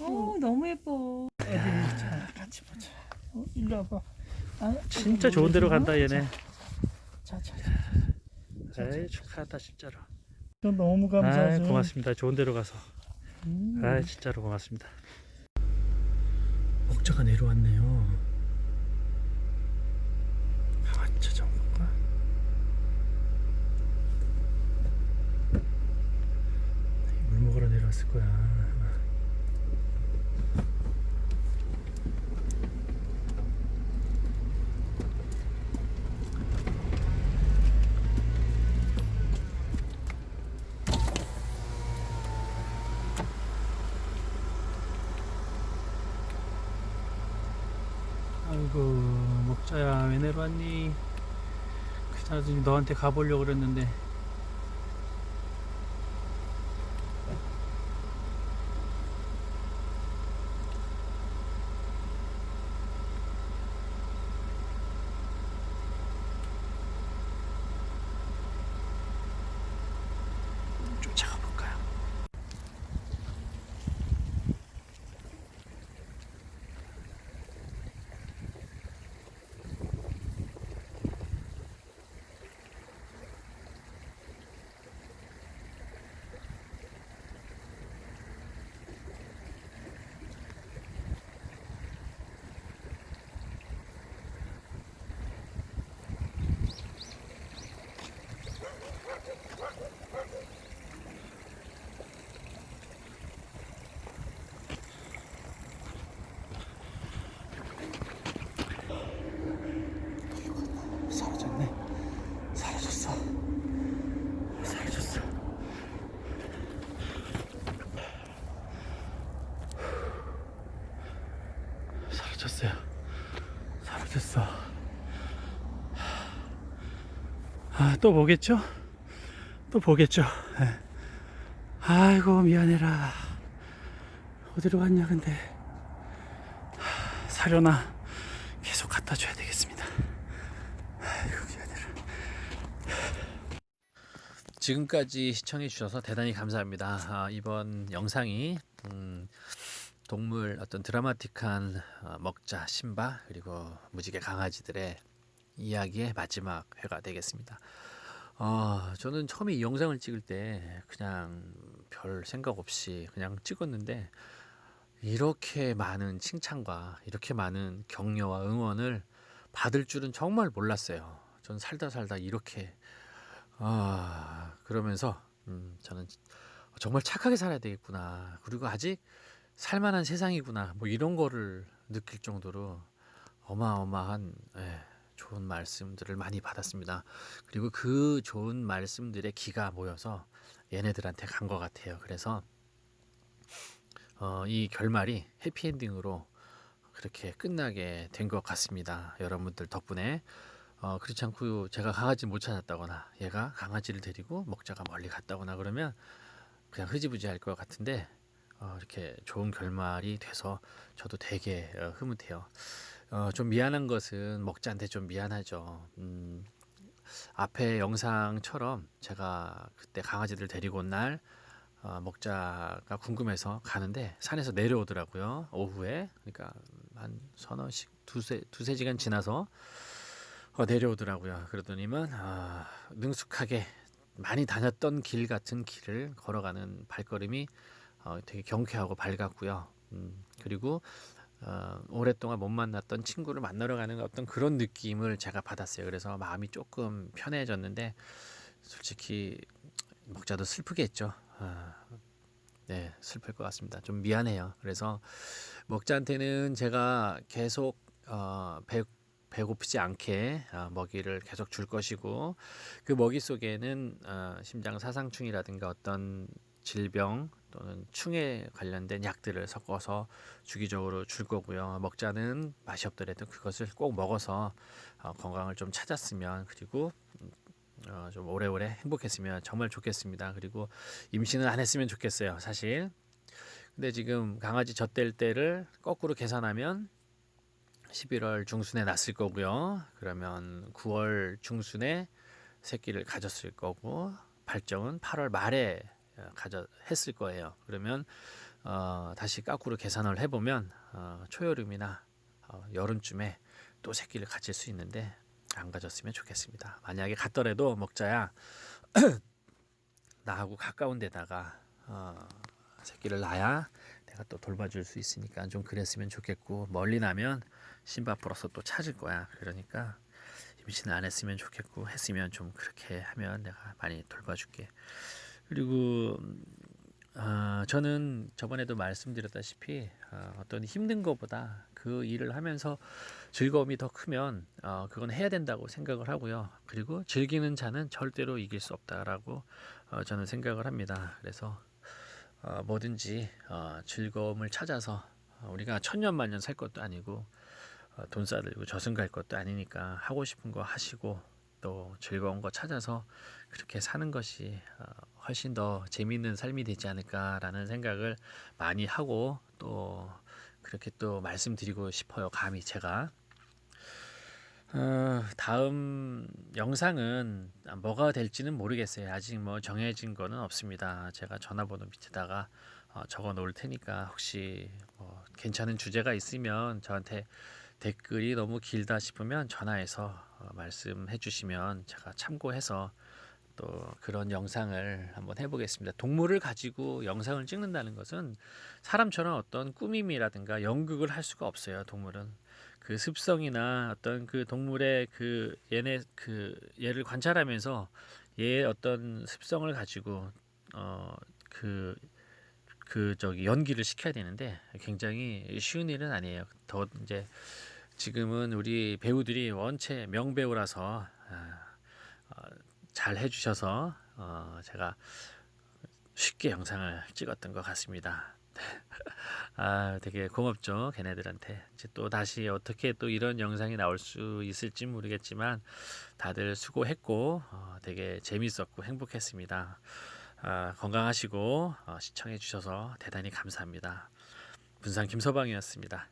어 너무 예뻐. 애들이 자 같이 보자. 어, 일로 와봐. 아, 진짜 좋은 데로 간다 얘네. 자, 자, 자. 에이 축하한다 진짜로. 저 너무 아 감사하죠. 고맙습니다. 좋은 데로 가서. 음. 아 진짜로 고맙습니다. 목자가 내려왔네요. 강아지 찾아온가? 물 먹으러 내려왔을 거야. 아이고 먹자야 왜 내려왔니? 그나 지금 너한테 가보려고 그랬는데 사라졌어요. 사라졌어. 아, 또 보겠죠? 또 보겠죠? 예. 아이고, 미안해라. 어디로 갔냐, 근데. 하, 사려나 계속 갖다 줘야 되겠습니다. 아이고, 미안해라. 지금까지 시청해 주셔서 대단히 감사합니다. 아, 이번 영상이 음, 동물 어떤 드라마틱한 어, 먹자 신바 그리고 무지개 강아지들의 이야기의 마지막 회가 되겠습니다. 어, 저는 처음에 이 영상을 찍을 때 그냥 별 생각 없이 그냥 찍었는데 이렇게 많은 칭찬과 이렇게 많은 격려와 응원을 받을 줄은 정말 몰랐어요. 전 살다 살다 이렇게 아 그러면서 음, 저는 정말 착하게 살아야 되겠구나. 그리고 아직 살만한 세상이구나. 뭐 이런 거를 느낄 정도로 어마어마한 예, 좋은 말씀들을 많이 받았습니다. 그리고 그 좋은 말씀들의 기가 모여서 얘네들한테 간 것 같아요. 그래서 어, 이 결말이 해피엔딩으로 그렇게 끝나게 된 것 같습니다. 여러분들 덕분에 어, 그렇지 않고 제가 강아지 못 찾았다거나 얘가 강아지를 데리고 먹자가 멀리 갔다거나 그러면 그냥 흐지부지 할 것 같은데 어, 이렇게 좋은 결말이 돼서 저도 되게 어, 흐뭇해요. 어, 좀 미안한 것은 먹자한테 좀 미안하죠. 음, 앞에 영상처럼 제가 그때 강아지들 데리고 온날 어, 먹자가 궁금해서 가는데 산에서 내려오더라고요. 오후에 그러니까 한 서너 시 두세 두세 시간 지나서 어, 내려오더라고요. 그러더니만 아, 능숙하게 많이 다녔던 길 같은 길을 걸어가는 발걸음이 어, 되게 경쾌하고 밝았고요. 음, 그리고 어, 오랫동안 못 만났던 친구를 만나러 가는 어떤 그런 느낌을 제가 받았어요. 그래서 마음이 조금 편해졌는데 솔직히 먹자도 슬프겠죠. 아, 네, 슬플 것 같습니다. 좀 미안해요. 그래서 먹자한테는 제가 계속 어, 배, 배고프지 않게 어, 먹이를 계속 줄 것이고 그 먹이 속에는 어, 심장 사상충이라든가 어떤 질병 또는 충에 관련된 약들을 섞어서 주기적으로 줄 거고요. 먹자는 맛이 없더라도 그것을 꼭 먹어서 어, 건강을 좀 찾았으면 그리고 음, 어, 좀 오래오래 행복했으면 정말 좋겠습니다. 그리고 임신은 안 했으면 좋겠어요. 사실. 근데 지금 강아지 젖댈 때를 거꾸로 계산하면 11월 중순에 났을 거고요. 그러면 9월 중순에 새끼를 가졌을 거고 발정은 8월 말에 어, 가져 했을 거예요. 그러면 어, 다시 까꾸로 계산을 해보면 어, 초여름이나 어, 여름쯤에 또 새끼를 가질 수 있는데 안 가졌으면 좋겠습니다. 만약에 갔더라도 먹자야 나하고 가까운 데다가 어, 새끼를 낳아야 내가 또 돌봐줄 수 있으니까 좀 그랬으면 좋겠고 멀리 나면 신바 풀어서 또 찾을 거야. 그러니까 임신 안 했으면 좋겠고 했으면 좀 그렇게 하면 내가 많이 돌봐줄게. 그리고 음, 어, 저는 저번에도 말씀드렸다시피 어, 어떤 힘든 것보다 그 일을 하면서 즐거움이 더 크면 어, 그건 해야 된다고 생각을 하고요. 그리고 즐기는 자는 절대로 이길 수 없다라고 어, 저는 생각을 합니다. 그래서 어, 뭐든지 어, 즐거움을 찾아서 어, 우리가 천년만년 살 것도 아니고 어, 돈 싸들고 저승 갈 것도 아니니까 하고 싶은 거 하시고 또 즐거운 거 찾아서 그렇게 사는 것이 어, 훨씬 더 재미있는 삶이 되지 않을까라는 생각을 많이 하고 또 그렇게 또 말씀드리고 싶어요. 감히 제가 어, 다음 영상은 뭐가 될지는 모르겠어요. 아직 뭐 정해진 거는 없습니다. 제가 전화번호 밑에다가 어, 적어 놓을 테니까 혹시 뭐 괜찮은 주제가 있으면 저한테 댓글이 너무 길다 싶으면 전화해서 어, 말씀해 주시면 제가 참고해서 또 그런 영상을 한번 해보겠습니다. 동물을 가지고 영상을 찍는다는 것은 사람처럼 어떤 꾸밈이라든가 연극을 할 수가 없어요. 동물은 그 습성이나 어떤 그 동물의 그 얘네 그 얘를 관찰하면서 얘의 어떤 습성을 가지고 어그 그 저기 연기를 시켜야 되는데 굉장히 쉬운 일은 아니에요. 더 이제 지금은 우리 배우들이 원체 명배우라서 잘 해주셔서 어, 제가 쉽게 영상을 찍었던 것 같습니다. 아, 되게 고맙죠, 걔네들한테. 이제 또 다시 어떻게 또 이런 영상이 나올 수 있을지 모르겠지만 다들 수고했고 어, 되게 재밌었고 행복했습니다. 아, 건강하시고 어, 시청해 주셔서 대단히 감사합니다. 분상 김서방이었습니다.